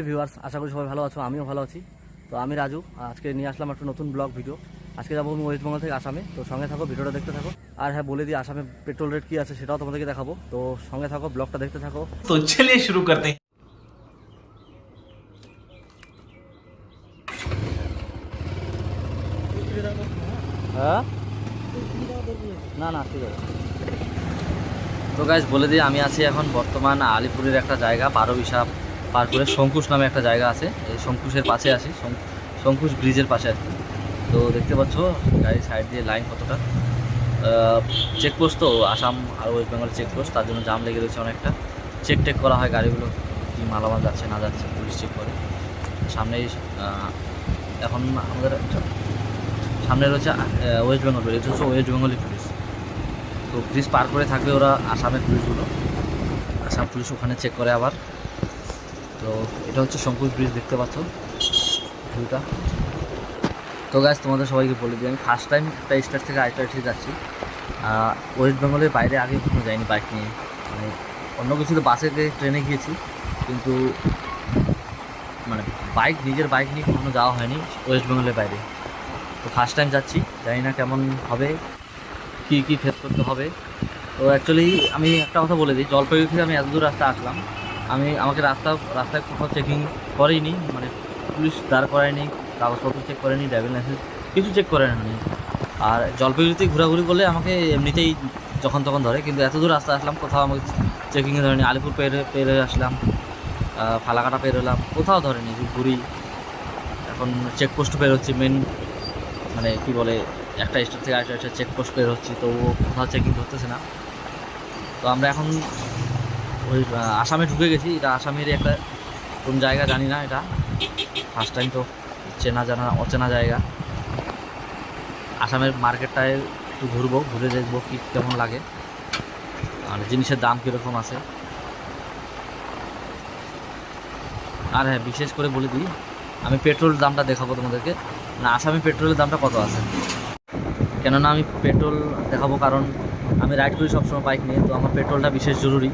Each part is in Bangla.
এই ভিউয়ার্স আশা করি সবাই ভালো আছো আমিও ভালো আছি। তো আমি রাজু আজকে নিয়ে আসলাম একটা নতুন ব্লগ ভিডিও। আজকে যাব আমি ওয়েস্টবেঙ্গল থেকে আসামে তো সঙ্গে থাকো ভিডিওটা দেখতে থাকো। আর হ্যাঁ বলে দিই আসামে পেট্রোল রেট কি আছে সেটাও তোমাদেরকে দেখাবো। তো সঙ্গে থাকো ব্লগটা দেখতে থাকো। তো চলে শুরু করতে। হ্যাঁ? না না ঠিক আছে। তো গাছ বলে দিই আমি আছি এখন বর্তমান আলিপুরের একটা জায়গা পারবিশা পার করে শঙ্কুশ নামে একটা জায়গা আছে। এই শঙ্কুশের পাশে শং- শঙ্কুশ ব্রিজের পাশে আর তো দেখতে পাচ্ছ, গাড়ির সাইড দিয়ে লাইন কতটা। চেকপোস্ট তো, আসাম আর ওয়েস্ট বেঙ্গল চেকপোস্ট তার জন্য জাম লেগে রয়েছে অনেকটা। চেক টেক করা হয় গাড়িগুলো, কী মালামাল যাচ্ছে, না যাচ্ছে পুলিশ চেক করে। সামনেই এখন আমাদের সামনে রয়েছে ওয়েস্ট বেঙ্গল পুলিশ হচ্ছে ওয়েস্ট বেঙ্গলি পুলিশ তো ব্রিজ পার করে থাকবে ওরা আসামের পুলিশগুলো আসাম পুলিশ ওখানে চেক করে আবার। তো এটা হচ্ছে শঙ্কুশ ব্রিজ, দেখতে পাচ্ছ? ভিউটা। তো গাছ তোমাদের সবাইকে বলে দিই, আমি ফার্স্ট টাইম একটা স্টেট থেকে আরেকটা স্টেট যাচ্ছি। ওয়েস্ট বেঙ্গলের বাইরে আগে কখনো যাইনি বাইক নিয়ে। মানে অন্য কিছু তো বাসে ট্রেনে গিয়েছি, কিন্তু মানে বাইক নিজের বাইক নিয়ে কখনো যাওয়া হয়নি ওয়েস্ট বেঙ্গলের বাইরে। তো ফার্স্ট টাইম যাচ্ছি, জানি না কেমন হবে, কী কী ফেস করতে হবে। তো অ্যাকচুয়ালি আমি একটা কথা বলে দিই, জলপাইগুড়ি থেকে আমি এত দূর রাস্তা আসলাম আমি আমাকে রাস্তা রাস্তায় কোথাও চেকিং করেনি মানে পুলিশ দাঁড় করায়নি, কাগজপত্র চেক করেনি ড্রাইভিং লাইসেন্স কিছু চেক করে না আর জলপাইগুড়িতে ঘোরাঘুরি করলে আমাকে এমনিতেই যখন তখন ধরে, কিন্তু এত দূর রাস্তা আসলাম, কোথাও আমাকে চেকিংয়ে ধরেনি। আলিপুর পেরে পেরে আসলাম ফালাকাটা পের হলাম, কোথাও ধরেনি ঘুরি। এখন চেকপোস্ট পের হচ্ছে মেন মানে কি বলে, একটা স্টেট থেকে আরেকটা চেকপোস্ট পের হচ্ছি, তো ও কোথাও চেকিং করতেছে না। তো আমরা এখন ওই আসামে ঢুকে গেছি। এটা আসামের একটা কোন জায়গা জানি না এটা। ফার্স্ট টাইম তো চেনা জানা, অচেনা জায়গা। আসামের মার্কেটটায় একটু ঘুরবো, ঘুরে দেখব কি কেমন লাগে। আর জিনিসের দাম কীরকম আছে। আর হ্যাঁ বিশেষ করে বলে দিই, আমি পেট্রোল দামটা দেখাবো তোমাদেরকে। না, আসামে পেট্রোলের দামটা কত আছে? কেননা আমি পেট্রোল দেখাবো কারণ আমি রাইড করি সবসময় বাইক নিয়ে, তো আমার পেট্রোলটা বিশেষ জরুরি।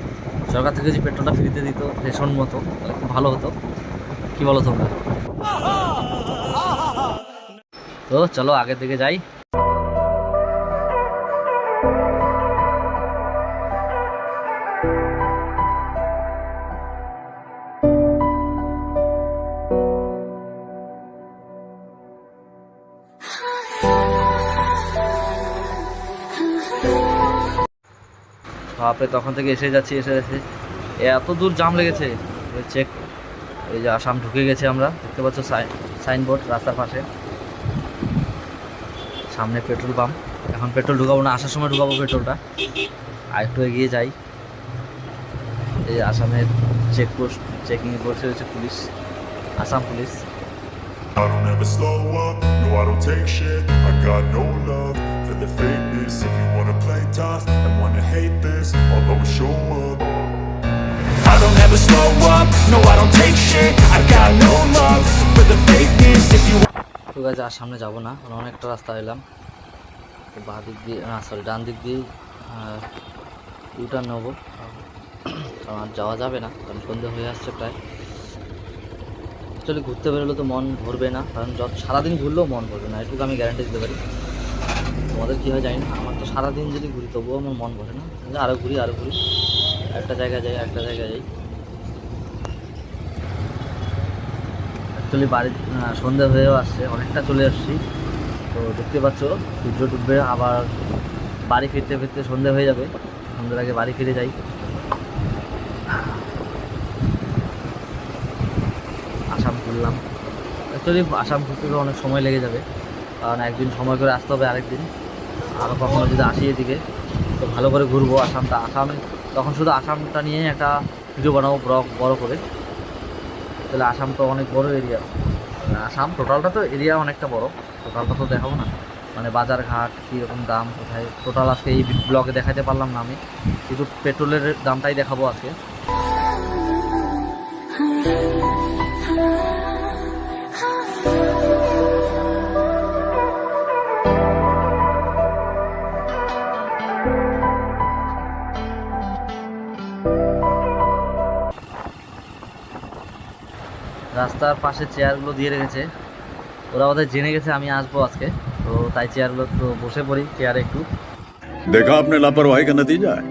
সরকার থেকে যে পেট্রোলটা ফ্রিতে দিত, রেশন মতো, তাহলে খুব ভালো হতো। কি বলো তোমরা? তো চলো, আগের দিকে যাই। বাপরে তখন থেকে এসে যাচ্ছি এসে যাচ্ছি। এত দূর জাম লেগেছে। চেক এই যে আসাম ঢুকে গেছে আমরা। দেখতে পাচ্ছ সাইন সাইনবোর্ড রাস্তার পাশে। সামনে পেট্রোল পাম্প এখন পেট্রোল ঢুকাবো না আসার সময় ঢুকাবো পেট্রোলটা আর একটু এগিয়ে যাই। এই আসামের চেকপোস্ট চেকিং করছে হচ্ছে police Assam police I don't ever slow up, no I don't take shit. I got no love for the fakeness If you wanna play tough and wanna hate this I'll always show up. I don't ever slow up, no I don't take shit. I got no love for the fakeness. If you তো গাছ আর সামনে যাব না। অনেকটা রাস্তা এলাম। বাঁ দিক দিয়ে না সরি ডান দিক দিয়ে ইউটার্ন নেব। কারণ আর যাওয়া যাবে না। কারণ সন্ধে হয়ে আসছে প্রায়। অ্যাকচুয়ালি ঘুরতে বেরোলে তো মন ভরবে না। কারণ যত সারাদিন ঘুরলেও মন ভরবে না। এটুকু আমি গ্যারান্টি দিতে পারি। তোমাদের কী হয় জানি না, আমার তো সারাদিন যদি ঘুরি, তবুও আমার মন ভরে না। কিন্তু আরও ঘুরি আরও ঘুরি। একটা জায়গায় যাই, একটা জায়গায় যাই। অ্যাকচুয়ালি বাড়ি সন্ধে হয়েও আসছে, অনেকটা চলে আসছি। তো দেখতে পাচ্ছ, সূর্য ডুববে, আবার বাড়ি ফিরতে ফিরতে সন্ধে হয়ে যাবে। সন্ধ্যের আগে বাড়ি ফিরে যাই। আসাম ঘুরলাম। অ্যাকচুয়ালি আসাম ঘুরতে অনেক সময় লেগে যাবে। কারণ একদিন সময় করে আসতে হবে আরেকদিন। আরও কখনো যদি আসি এদিকে, তো ভালো করে ঘুরবো আসামটা। আসাম তখন শুধু আসামটা নিয়ে একটা ভিডিও বানাবো বড় বড় করে। তাহলে আসাম তো অনেক বড় এরিয়া আসাম টোটালটা তো এরিয়া অনেকটা বড়। টোটালটা তো দেখাবো না। মানে বাজার ঘাট, কীরকম দাম, কোথায়? টোটাল আজকে এই ব্লগে দেখাতে পারলাম না আমি। কিন্তু পেট্রোলের দামটাই দেখাবো আজকে। রাস্তার পাশে চেয়ারগুলো দিয়ে রেখেছে। ওরা ওদের জেনে গেছে আমি আসব আজকে। তো তাই চেয়ারগুলো তো বসে পড়ি চেয়ারে একটু। দেখা আপনি লাপরওয়াহি কেন দিয়ে যায়?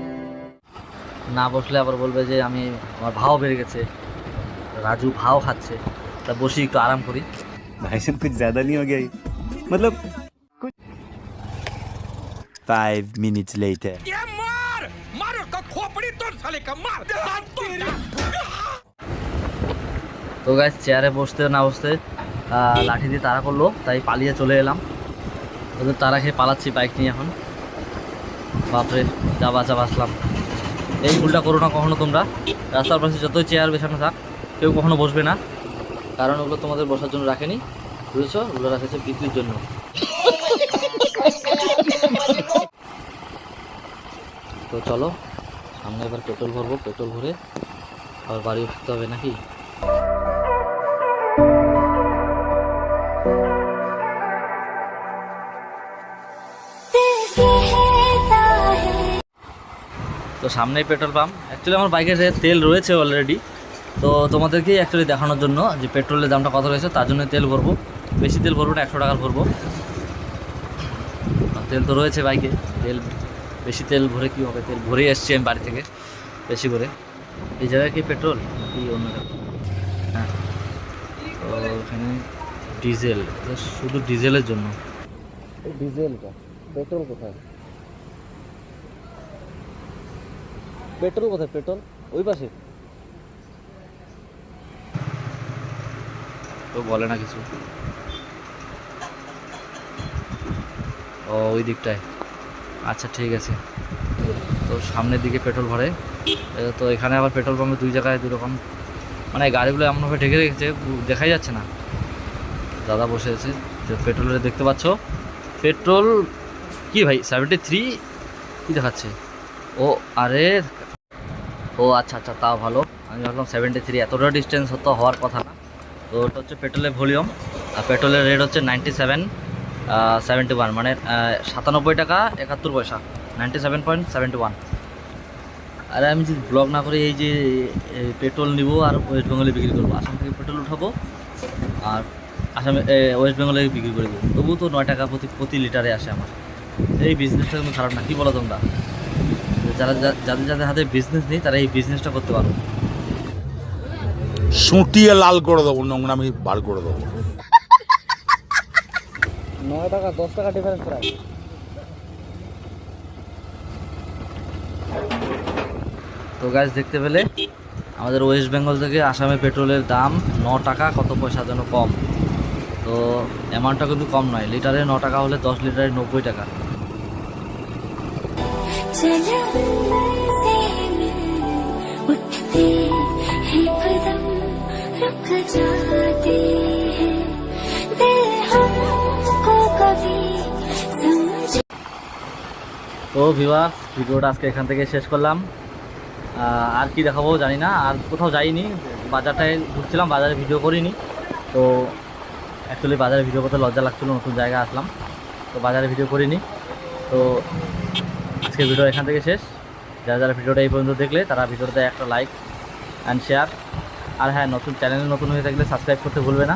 না বসলে আবার বলবে যে আমি আমার ভাও বেড়ে গেছে। রাজু ভাও খাচ্ছে। তা বসি একটু আরাম করি। ভাই সব কিছু জ্যাদা নিয়ে গিয়ে মতলব ফাইভ মিনিটস লেটার মার মার খোপড়ি তোর সালে কা মার তো গাছ চেয়ারে বসতে না বসতে লাঠি দিয়ে তাড়া করল, তাই পালিয়ে চলে এলাম। ওদের তারা খেয়ে পালাচ্ছি বাইক নিয়ে এখন। বাপরে যা বাঁচা বাঁচলাম এই ভুলটা করো না কখনো তোমরা। রাস্তার পাশে যতই চেয়ার বেছানো থাক, কেউ কখনো বসবে না। কারণ ওগুলো তোমাদের বসার জন্য রাখেনি, বুঝেছ? ওগুলো রাখেছে বিক্রির জন্য। তো চলো, সামনে এবার পেট্রোল ভরবো পেট্রোল ভরে আবার বাড়ি উঠতে হবে নাকি? তো সামনেই পেট্রোল পাম্প। অ্যাকচুয়ালি আমার বাইকের তেল রয়েছে অলরেডি তো তোমাদেরকেই অ্যাকচুয়ালি দেখানোর জন্য যে পেট্রোলের দামটা কত রয়েছে, তার জন্য তেল ভরবো। বেশি তেল ভরবো না, একশো টাকার ভরবো। তেল তো রয়েছে বাইকে, তেল, বেশি তেল ভরে কী হবে? তেল ভরে এসছি আমি বাড়ি থেকে, বেশি করে এই জায়গায় কি পেট্রোল? কি অন্য? হ্যাঁ। তো এখানে ডিজেল শুধু ডিজেলের জন্য। ডিজেলটা, পেট্রোল কোথায়? পেট্রোল কোথায়? পেট্রোল? ওই পাশে? তো বলে না কিছু। ও, ওই দিকটায়। আচ্ছা ঠিক আছে। তো সামনের দিকে পেট্রোল ভরে। তো এখানে আবার পেট্রোল পাম্পে দুই জায়গায় দুই রকম মানে গাড়িগুলো এমনভাবে ঢেকে রেখেছে, দেখাই যাচ্ছে না। দাদা বসে আছে। যে পেট্রোলের দেখতে পাচ্ছ? পেট্রোল কি ভাই সেভেন্টি থ্রি কী দেখাচ্ছে? ও, আরে ও আচ্ছা আচ্ছা তাও ভালো। আমি ভাবলাম সেভেন্টি থ্রি এতটা ডিস্টেন্স হতো হওয়ার কথা না। তো ওটা হচ্ছে পেট্রোলের ভলিউম আর পেট্রোলের রেট হচ্ছে নাইনটি সেভেন সেভেন্টি ওয়ান মানে সাতানব্বই টাকা একাত্তর পয়সা ninety seven point seventy one আরে আমি যদি ব্লগ না করে এই যে পেট্রোল নিব আর ওয়েস্ট বেঙ্গলে বিক্রি করব, আসাম থেকে পেট্রোল উঠাবো আর আসামে ওয়েস্ট বেঙ্গলে বিক্রি করে দেবো। তবুও তো নয় টাকা প্রতি প্রতি লিটারে আসে আমার। এই বিজনেসটা কিন্তু খারাপ না, কী বলো তোমরা? যারা যাদের যাদের হাতে বিজনেস নেই তারা এই বিজনেসটা করতে পারবে সুটিয়ে লাল করে দেবো নোংরা আমি বার করে দেবো। নয় টাকা দশ টাকা ডিফারেন্স প্রায় তো গাছ দেখতে পেলে আমাদের ওয়েস্ট বেঙ্গল থেকে আসামে পেট্রোলের দাম ন টাকা কত পয়সা যেন কম। তো অ্যামাউন্টটা কিন্তু কম নয় লিটারে ন টাকা হলে দশ লিটারে নব্বই টাকা। उठते हैं कदम रुक जाते हैं दिल हमको कभी समझ তো ভিউয়ার্স ভিডিওটা আজকে এখান থেকে শেষ করলাম আহ, আর কি দেখাবো জানি না আর কোথাও যাইনি বাজারটায় ঘুরছিলাম বাজারে ভিডিও করিনি তো অ্যাকচুয়ালি বাজারে ভিডিও করতে লজ্জা লাগছিলো নতুন জায়গায় আসলাম তো বাজারে ভিডিও করিনি তো আজকে ভিডিও এখান থেকে শেষ। যারা যারা ভিডিওটা এই পর্যন্ত দেখলে, তারা ভিডিওতে একটা লাইক অ্যান্ড শেয়ার আর হ্যাঁ নতুন চ্যানেল নতুন হয়ে থাকলে সাবস্ক্রাইব করতে ভুলবে না।